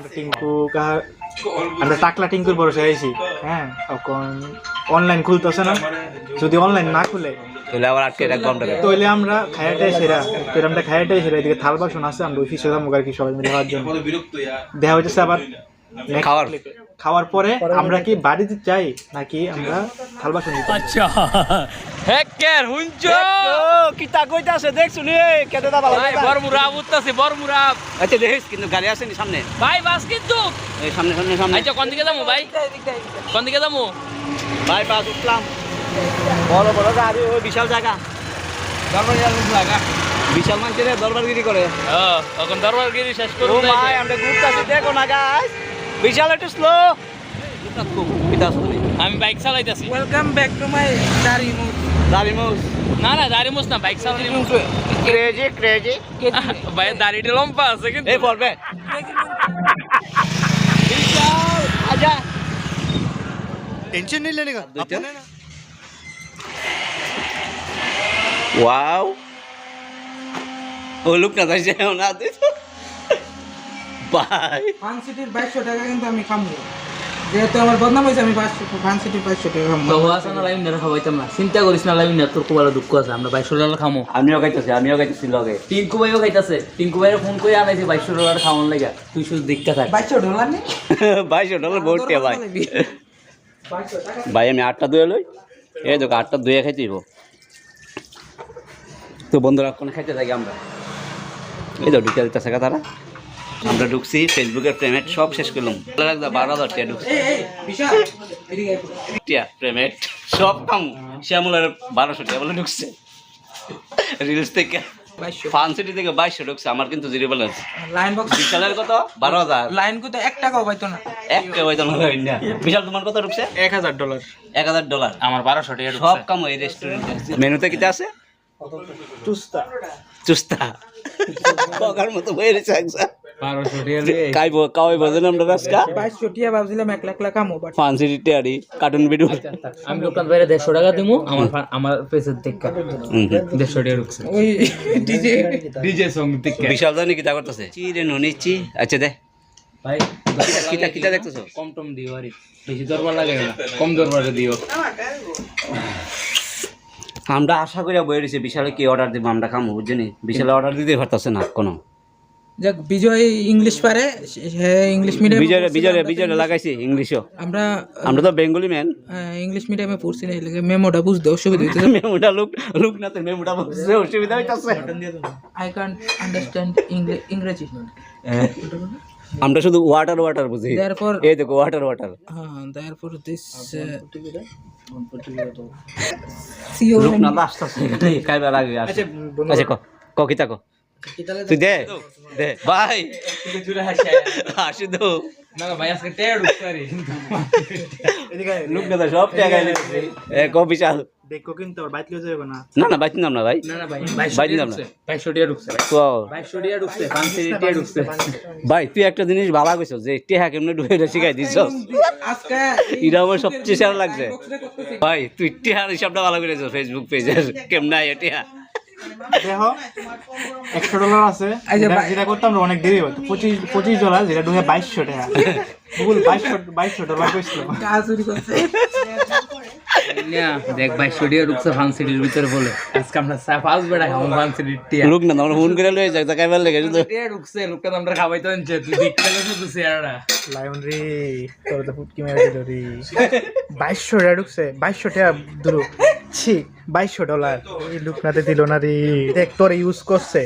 আমরা টিঙ্কু আমরা টাকলা টিঙ্কুর ভরসা আইছি। হ্যাঁ এখন অনলাইন খুলতেছে না। যদি অনলাইন না খুলে তাহলে আবার আটকে রাখব আমরা। তাহলে আমরা খায়াটাই সেরা। তো আমরা খায়াটাই সেরা। এদিকে থাল বাসন আছে আমরা ওই ফিসে যাব আর কি সবাই মিলে হওয়ার জন্য। দেখা হইতেছে আবার খাওয়ার। খাওয়ার পরে আমরা কি বাড়িতে যাই নাকি আমরা থাল বাসন আচ্ছা। হেকের হুঞ্চ কিতা কইতা আছে দেখ শুনি কেটে দা ভালো ভাই বরমুরা উঠতাছে বরমুরা আচ্ছা দেখিস কিন্তু গাড়ি আসেনি সামনে? ভাই বাস কিন্তু। এই সামনে সামনে সামনে। আচ্ছা কোন দিকে যাব ভাই? কোন দিকে যাব? ভাই পাস উঠলাম। বড় বড় গাড়ি ওই বিশাল জায়গা। দরবার লাগা বিশাল মানুষের দরবারগিরি করে। হ্যাঁ তখন দরবার গিরি শেষ ও করুন ভাই আমরা ঘুরতেছি দেখো না গাইস বিশাল একটু স্লো কিতা আছে তুমি আমি বাইক চালাইতেছি ওয়েলকাম ব্যাক টু মাই দাড়ি মুখ দাড়ি মুস না না দাড়ি মুছ না বাইক চালাই ক্রেজি ক্রেজি ভাই দাড়িটা লম্বা আছে কিন্তু এই পড়বে আজা টেনশন नहीं लेने का ওয়াও ও লুক না যাইছে না দিস বাই ফান সিটির বাইশশো টাকা কিন্তু আমি খামু। যেহেতু আমার বদনাম হয়েছে আমি পাঁচশো ফান সিটির টাকা খামু। বাবু আছে না লাইন না খাওয়াইতাম না। চিন্তা করিস না লাইন না তোর দুঃখ আছে। আমরা বাইশশো ডলার খামো। আমিও খাইতেছি আমিও খাইতেছি লগে। টিঙ্কু ভাইও খাইতাছে। টিঙ্কু ভাইয়ের ফোন করে আনাইছে বাইশশো ডলার খাওয়ান লাগা। তুই শুধু দেখতে থাক। বাইশশো ডলার নেই বাইশশো ডলার বহুত টিয়া ভাই। ভাই আমি আটটা দুয়ে লই। এই দেখো আটটা দুয়ে খাইতে দিব তো বন্ধুরা কোন খাইতে থাকি আমরা। এই তো ঢুকে দিতেছে তারা। আমরা ঢুকছি ফেসবুকের পেমেন্ট সব শেষ করলাম। ভালো লাগতো বারো হাজার টাকা ঢুকছি। টিয়া পেমেন্ট সব কাম শ্যামলের বারোশো টাকা বলে ঢুকছে। রিলস থেকে বাইশশো। থেকে বাইশশো ঢুকছে আমার কিন্তু জিরো ব্যালেন্স লাইন বক্স বিশালের কত? বারো হাজার। লাইন কত? এক টাকাও পাইতো না। একটা হয়তো না বিশাল তোমার কত ঢুকছে? এক হাজার ডলার এক হাজার ডলার আমার বারোশো টাকা সব কাম এই রেস্টুরেন্টে মেনুতে আছে? চুস্তা। চুস্তা। বগার মতো বই রয়েছে একসাথে বারোশো টাকা কাইব কাওয়াই বোঝেন আমরা টিয়া ভাবছিলাম এক লাখ লাখ খামু বাট ফান্সি টিয়ারি কার্টুন ভিডিও আমি লোকাল বাইরে দেড়শো টাকা দিব আমার আমার পেসের থেকে দেড়শো টাকা ঢুকছে। ওই ডিজে ডিজে সং থেকে বিশাল জানি কিটা করতেছে। চিরে ননিচ্ছি আচ্ছা দে। ভাই কিটা কিটা কিটা দেখতেছো? কম টম দিও আরে। বেশি দরবার লাগে না। কম দরবারে দিও। আমরা আশা করি বই রয়েছে বিশালে কি অর্ডার দিব আমরা খামো বুঝছেনি? বিশালে অর্ডার দিতে পারতেছে না কোনো। যাক বিজয় ইংলিশ পারে সে ইংলিশ মিডিয়াম বিজয় বিজয় বিজয় লাগাইছি ইংলিশও। আমরা আমরা তো বেঙ্গলি ম্যান। ইংলিশ মিডিয়ামে পড়ছি না এলাকা মেমোটা বুঝতে অসুবিধা হইতেছে। মেমুটা লুক লুক না তো মেমুটা বুঝতে অসুবিধা হইতাছে। আই ক্যান্ট আন্ডারস্ট্যান্ড ইংরেজি। আমরা শুধু ওয়াটার ওয়াটার বুঝি। Therefore, এই দেখো water water uh, therefore this uh, না কাইবার আচ্ছা ক ক কিতা ক? তুই দে দে। ভাই। হাসি তো না না নাম না। না। তুই একটা জিনিস ভালো কইছ যে টেহা কেমনে ডুবে এটা শিখাই দিছ এটা আমার সবচেয়ে সেরা লাগছে। ভাই তুই টেহার হিসাবটা ভালো করেছ ফেসবুক পেজের কেমনে টেহা? দেখো একশো ডলার আছে। যেটা- ভাই- অনেক দেরি হতো পঁচিশ পঁচিশ ডলার যেটা ঢুকে বাইশশো টাকা। ভুল বাইশশো বাইশশো ডলার কইছিল। দেখ বাইশশো টাকা ঢুকছে ফান সিটির ভিতরে বলে। আজকে আমরা ফার্স্ট বেড়া খাব ফান সিটির টিয়া। লোক না আমরা ফোন করে লয়ে যাক তা কাইবার লেগে শুধু টিয়া ঢুকছে লোকটা আমরা খাবাই তো আনছে তুই দেখতে গেলে শুধু চেহারা লায়ন রে তোর তো ফুটকি মেরে দিল রে। বাইশশো টাকা ঢুকছে বাইশশো টাকা দূর। ছি বাইশশো ডলার। এই লুকনাতে দিল না রে। দেখ তোর ইউজ করছে।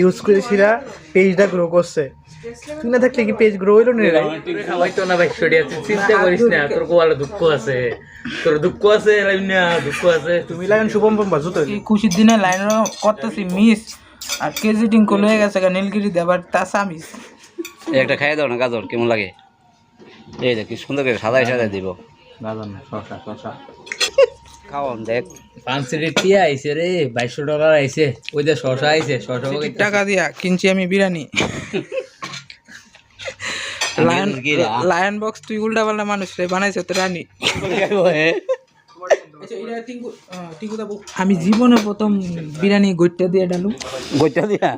ইউজ করে সেরা পেজটা গ্রো করছে। তুই না থাকলে কি পেজ গ্রো হইল না রে? খাবাই তো না বাইশশো তুই চিন্তা করিস না তোর কোয়ালে দুঃখ আছে। তোর দুঃখ আছে না দুঃখ আছে। তুমি লাইন শুভম পম্পা জুতো এই খুশির দিনে লাইন করতেছি মিস আর কেজি টিঙ্কু লয়ে গেছে গা নীলগিরি দেবার তাসা মিস একটা খাইয়ে দাও না গাজর কেমন লাগে? এই দেখ কি সুন্দর করে সাদাই সাদাই দিব। গাজন না শশা শশা খাওয়ান দেখ। টিয়া আইছে রে বাইশশো ডলার আইছে। ওই যে শশা আইছে শশা টাকা দিয়া কিনছি আমি বিরিয়ানি? লায়ন লায়ন বক্স তুই উল্টা পাল্টা মানুষ রে বানাইছে তো রানী। আমি জীবনে প্রথম বিরিয়ানি গৈটা দিয়ে ডালু। গৈটা দিয়া?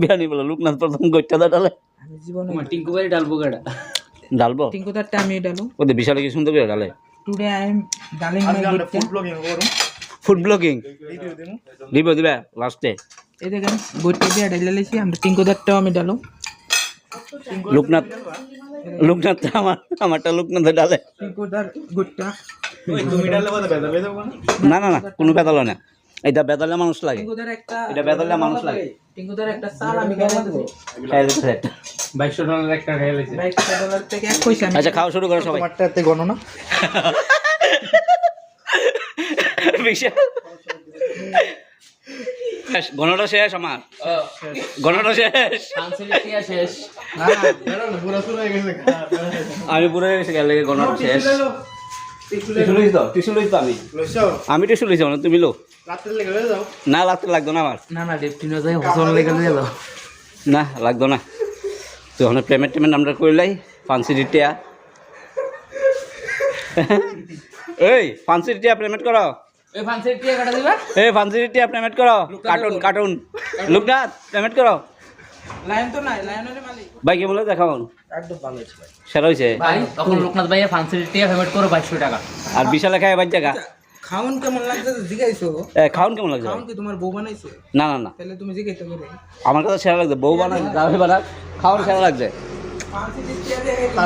বিয়ানি বলে লোকনাথ প্রথম গৈটা দা ডালে। আমি জীবনে টিঙ্কু বাড়ি ডালবো গাড়া ডালবো? টিঙ্কু তারটা আমি ডালো। ওদের বিশালে কি সুন্দর করে ডালে? টুডে আই এম ডালিং মাই গুড ফুড ব্লগিং করুন ফুড ব্লগিং ভিডিও দিব। দিবা লাস্টে এই দেখেন গুডটা দিয়ে ডাইলে লাইছি আমরা টিঙ্কু তারটাও আমি ডালো লোকনাথ লোকনাথ আমার আমারটা লোকনাথে ডালে টিঙ্কু বেদা বেদা না? না না কোনো বেদালো না। এটা বেদালে মানুষ লাগে। এটা বেদালে মানুষ লাগে। একটা আমি ডলার একটা ডলার থেকে পয়সা আমি আচ্ছা খাওয়া শুরু করো সবাই। তোমারটা গণনা। বিশাল। শেষ, গণটা শেষ আমার। গণটা শেষ। আমি পুরো গেছে গেলে শেষ। টিসু লইছ? আমি? আমি টিসু লইছ না তুমি লো? না লাগতে লাগতো না আমার। না না ডেপটিনো যাই হসল লেগে দিয়ে না লাগতো না। তো ওখানে পেমেন্ট টেমেন্ট আমরা করলাই ফান্সি টিয়া এই ফান্সি টিয়া পেমেন্ট করো। এই ফান্সি টিয়া পেমেন্ট করো। কার্টুন কার্টুন লোকনাথ পেমেন্ট করো। ভাই কি বলে? দেখাও। একদম হয়েছে ভাই। সেটা হয়েছে? ভাই তখন লোকনাথ ভাইয়া ফাংশিলিটিয়া পেমেন্ট করো বাইশশো টাকা। আর বিশালে খায় বাদ জায়গা খাওন কেমন লাগছে? জিগাইছো? এ, খাওন কেমন লাগছে? খাওন কি তোমার বউ বানাইছে? না না না। তাহলে তুমি জিগাইতে পারো। আমার কাছে সেরা লাগছে বউ বানা সেরা লাগছে।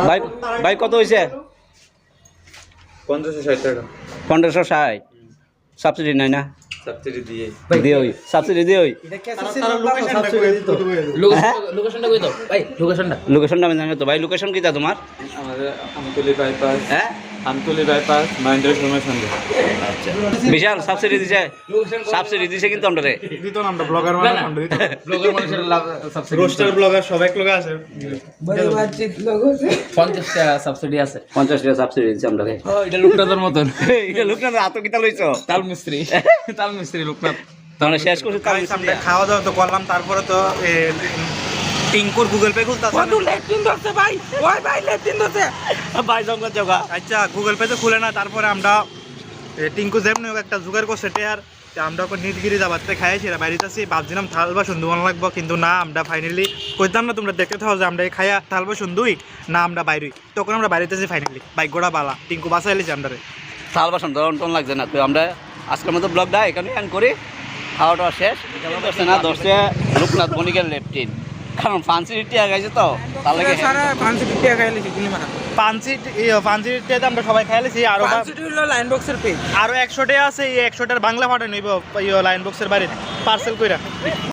ভাই ভাই কত টাকা। সাবসিডি নাই না? সাবসিডি দিয়ে। দিয়ে ওই সাবসিডি দিয়ে ওই। লোকেশনটা করে দিত। লোকেশনটা কই দাও ভাই লোকেশনটা লোকেশনটা আমি জানি তো। ভাই লোকেশন কি তা তোমার? আমাদের আমতলি বাইপাস হ্যাঁ? আমতলি বাইপাস মহেন্দ্র শর্মার সঙ্গে বিশাল সাবসিডি দিছে। সাবসিডি দিছে কিন্তু আমরা রে দিত না আমরা ব্লগার মানে ফন্ড দিত। ব্লগের মানুষের সাবসিডি রোস্টার ব্লগার সব এক লোক আছে বড় বাতচিত লোক আছে। পঞ্চাশ টাকা সাবসিডি আছে। পঞ্চাশ টাকা সাবসিডি দিছে আমরা রে ও এটা লোকনাথের মতন। এটা এত কিতা লইছ? তাল মিস্ত্রি। তাল মিস্ত্রি লোকনাথ। তাহলে শেষ করছি আমরা খাওয়া দাওয়া তো করলাম তারপরে তো টিঙ্কুর গুগল পে খুলতে ধরছে ভাই। ওই ভাই ধরছে। ভাই জঙ্গল জগা। আচ্ছা গুগল পে তো খুলে না তারপরে আমরা টিঙ্কু যেমনি একটা জোগাড় করছে টেয়ার তা আমরা ওকে নীলগিরি যাবাতে খাইছি বাড়িতে আছি ভাবছিলাম থাল বা সুন্দর লাগবো কিন্তু না আমরা ফাইনালি কইতাম না তোমরা দেখতে থাকো যে আমরা এই খাইয়া থাল বা সুন্দরই না আমরা বাইরে তখন আমরা বাড়িতে আছি ফাইনালি বাইক গোড়া বালা টিঙ্কু বাসা এলিছি আমরা সাল বাসন ধরন টন লাগছে না তো আমরা আজকের মতো ব্লগটা এখানে এন্ড করি। খাওয়া দাওয়া শেষ না লোকনাথ বণিকের লেফটিন কারণ ফান্সি টিয়া খাইছে তো তার লাগে সারা পাঁচশো টাকা খাইলেছি গুলি মারা। আমরা সবাই খাইলেছি আরও হলো লাইন বক্সের পেজ আরও একশোটে আছে এই একশোটার বাংলা ফাটে নিবো লাইন বক্সের বাড়িতে পার্সেল কইরা।